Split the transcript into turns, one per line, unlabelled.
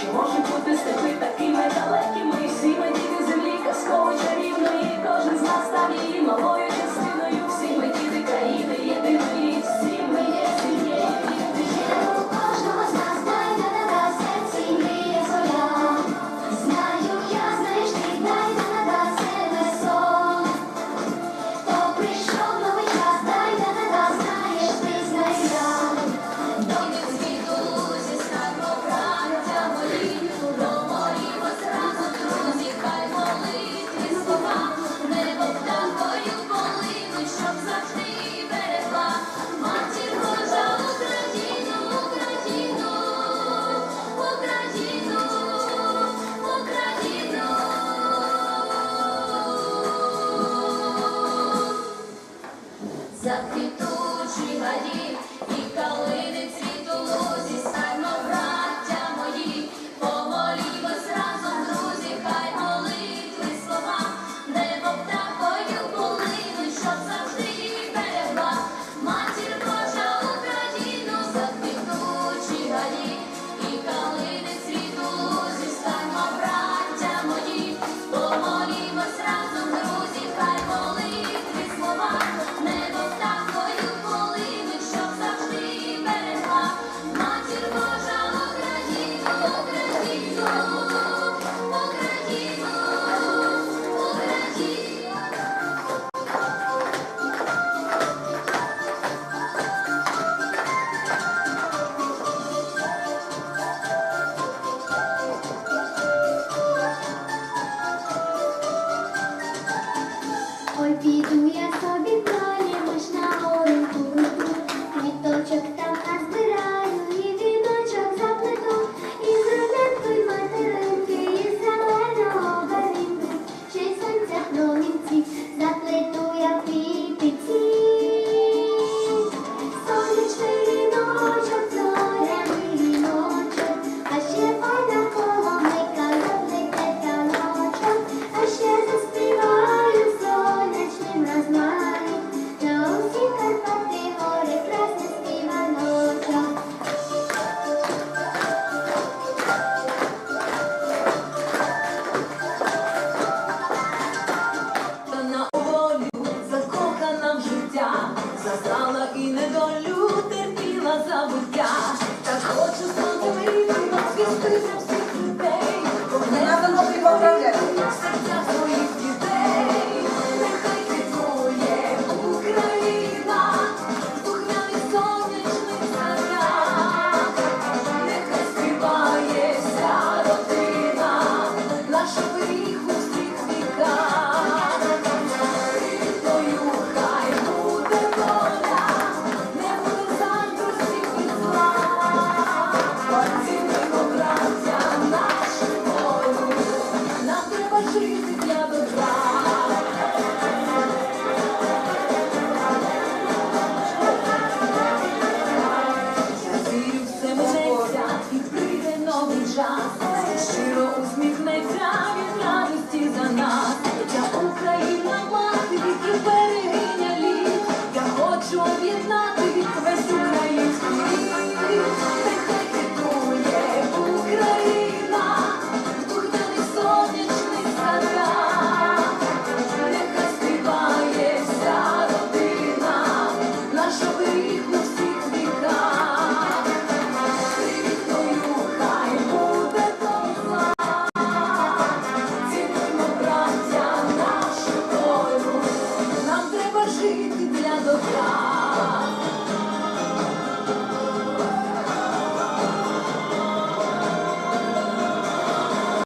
Чи може бути степи такими далекі? квітучий ладів і калини цвіт.
ouvido e é assobiado.
I'm sorry.